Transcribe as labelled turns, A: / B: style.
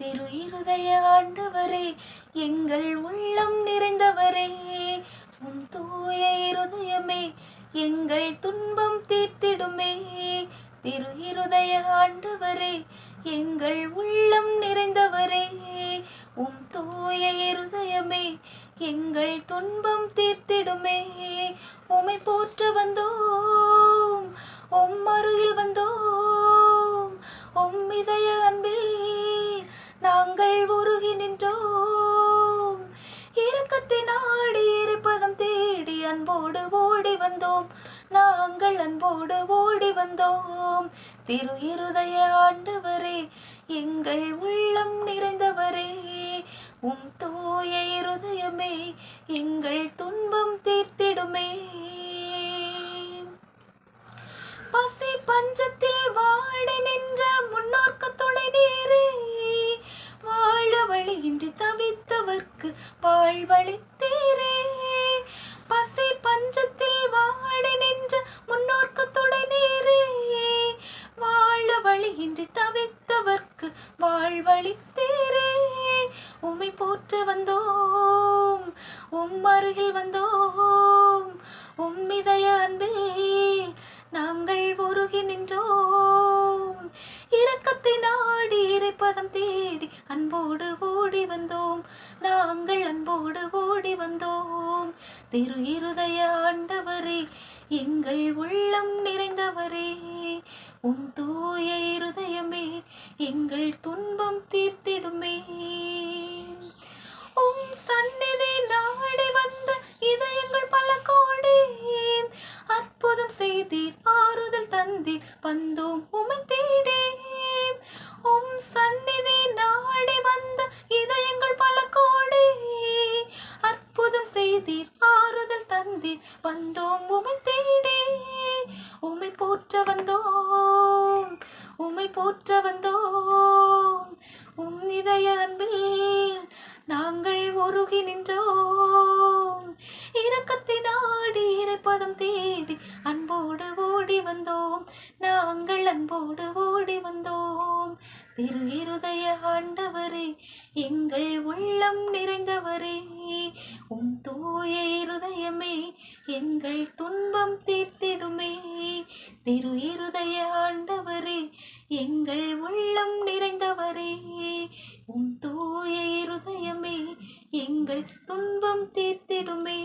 A: திரு இருதய ஆண்டவரே எங்கள் உள்ளம் நிறைந்தவரே. உன் தூய இருதயமே எங்கள் துன்பம் தீர்த்திடுமே. திரு இருதய ஆண்டவரே எங்கள் உள்ளம் நிறைந்தவரே. உம் தூய இருதயமே எங்கள் துன்பம் தீர்த்திடுமே. உமை போற்ற வந்து அன்போடு ஓடி வந்தோம். நாங்கள் அன்போடு ஓடி வந்தோம். திரு இருதய ஆண்டவரே எங்கள் உள்ளம் நிறைந்தவரே உம் தூய இருதயமே எங்கள் துன்பம் தீர்த்திடுமே. பசி பஞ்சத்தில் வாடி நின்ற முன்னோர்க்கு துணை நீரே வாழ வழியின்றி தவித்தவர்க்கு வாழ்வழி வாழ்வழித்தீரே உமை போற்ற வந்தோம். உம் அருகில் வந்தோம். உம்மிதய அன்பே அன்பில் நாங்கள் உருகி நின்றோம். இரக்கத்தை நாடி இறைப்பதம் தேடி அன்போடு ஓடி வந்தோம். நாங்கள் அன்போடு ஓடி வந்தோம். திரு இருதய ஆண்டவரே எங்கள் உள்ளம் நிறைந்தவரே. உன் தூய இருதயமே எங்கள் துன்பம் தீர்த்திடுமே. உம் சந்நிதி நாடி வந்த இதயங்கள் பல கோடி. அற்புதம் செய்தீர் ஆறுதல் தந்தீர் வந்தோம் உமை தேடி உம் சந்நிதி நாடி வந்த இதயங்கள் பல கோடி. அற்புதம் செய்தீர் ஆறுதல் தந்தீர் வந்தோம் உமை தேடி போற்ற வந்தோம் உம்மை போற்ற வந்தோம். உம் இதய அன்பில் நாங்கள் உருகி நின்றோம். இரக்கத்தை நாடி இறைப்பதம் தேடி அன்போடு வந்தோம். நாங்கள் அன்போடு ஓடி வந்தோம். திரு இருதய ஆண்டவரே எங்கள் உள்ளம் நிறைந்தவரே உம் தூய இருதயமே எங்கள் துன்பம் தீர்த்திடுமே. திரு இருதய ஆண்டவரே எங்கள் உள்ளம் நிறைந்தவரே உம் தூய இருதயமே எங்கள் துன்பம் தீர்த்திடுமே.